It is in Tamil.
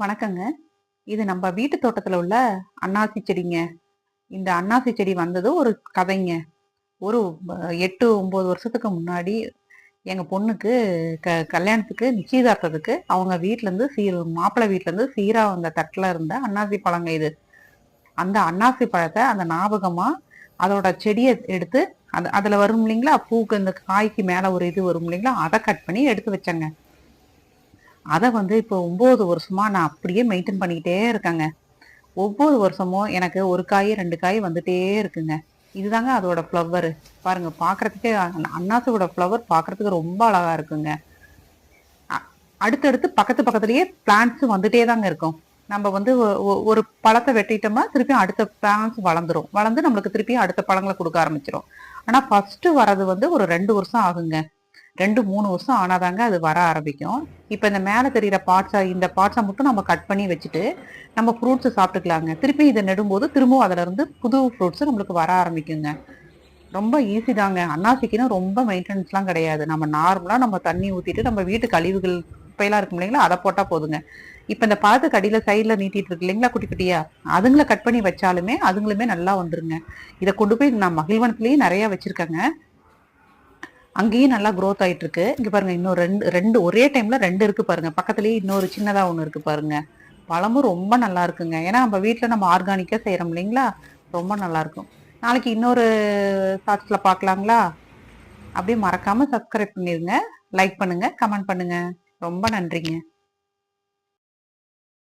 வணக்கங்க. இது நம்ம வீட்டு தோட்டத்தில் உள்ள அன்னாசி செடிங்க. இந்த அன்னாசி செடி வந்தது ஒரு கதைங்க. ஒரு எட்டு ஒம்பது வருஷத்துக்கு முன்னாடி எங்கள் பொண்ணுக்கு க கல்யாணத்துக்கு நிச்சயதார்த்தத்துக்கு அவங்க வீட்டிலேருந்து சீர் மாப்பிள்ளை வீட்டிலேருந்து சீராக வந்த தட்டில் இருந்த அன்னாசி பழங்க இது. அந்த அன்னாசி பழத்தை அந்த ஞாபகமாக அதோட செடியை எடுத்து அது அதில் வரும் இல்லைங்களா? பூக்கு இந்த காய்க்கு மேலே ஒரு இது வரும் இல்லைங்களா? அதை கட் பண்ணி எடுத்து வச்சேங்க. அதை வந்து இப்போ ஒம்பது வருஷமா நான் அப்படியே மெயின்டைன் பண்ணிக்கிட்டே இருக்கேங்க. ஒவ்வொரு வருஷமும் எனக்கு ஒரு காய் ரெண்டு காய் வந்துட்டே இருக்குங்க. இதுதாங்க அதோட ஃப்ளவர் பாருங்க பார்க்கறதுக்கே அ- ஃப்ளவர் பார்க்கறதுக்கு ரொம்ப அழகா இருக்குங்க. அடுத்தடுத்து பக்கத்து பக்கத்துலயே பிளான்ட்ஸ் வந்துட்டே தாங்க இருக்கும். நம்ம வந்து ஒரு பழத்தை வெட்டிட்டோம்னா திருப்பி அடுத்த பிளான்ட்ஸ் வளர்ந்துரும். வளர்ந்து நம்மளுக்கு திருப்பியும் அடுத்த பழங்களை கொடுக்க ஆரம்பிச்சிடும் ஆனா ஃபர்ஸ்ட் வரது வந்து ஒரு ரெண்டு வருஷம் ஆகுங்க. ரெண்டு மூணு வருஷம் ஆனாதாங்க அது வர ஆரம்பிக்கும். இப்போ இந்த மேலே தெரிகிற பார்ட்ஸை இந்த பார்ட்ஸை மட்டும் நம்ம கட் பண்ணி வச்சுட்டு நம்ம ஃப்ரூட்ஸை சாப்பிட்டுக்கலாங்க. திருப்பி இதை நெடும்போது திரும்பவும் அதிலிருந்து புது ஃப்ரூட்ஸு நம்மளுக்கு வர ஆரம்பிக்குங்க. ரொம்ப ஈஸி தாங்க. அன்னாசிக்குன்னு ரொம்ப மெயின்டெனன்ஸ்லாம் கிடையாது. நம்ம நார்மலாக நம்ம தண்ணி ஊற்றிட்டு நம்ம வீட்டு கழிவுகள் குப்பையெல்லாம் இருக்கும் இல்லைங்களா அதை போட்டால் போதுங்க. இப்போ இந்த பழத்துக்கு அடியில் சைடில் நீட்டிட்டு இருக்கு இல்லைங்களா குட்டி குட்டியா அதுங்களை கட் பண்ணி வச்சாலுமே அதுங்களுமே நல்லா வந்துருங்க. இதை கொண்டு போய் நான் மகிழ்வனத்துலேயும் நிறையா வச்சுருக்கேங்க. அங்கேயும் நல்லா க்ரோத் ஆயிட்டு இருக்கு இங்க பாருங்க இன்னும் ரெண்டு ரெண்டு ஒரே டைம்ல ரெண்டு இருக்கு பாருங்க. பக்கத்துலயே இன்னொரு சின்னதா ஒண்ணு இருக்கு பாருங்க. பழமும் ரொம்ப நல்லா இருக்குங்க. ஏன்னா நம்ம வீட்டில் நம்ம ஆர்கானிக்கா செய்யறோம் இல்லைங்களா? ரொம்ப நல்லா இருக்கும். நாளைக்கு இன்னொரு ஷார்ட்ஸ்ல பார்க்கலாங்களா? அப்படியே மறக்காம சப்ஸ்கிரைப் பண்ணிருங்க. லைக் பண்ணுங்க கமெண்ட் பண்ணுங்க. ரொம்ப நன்றிங்க.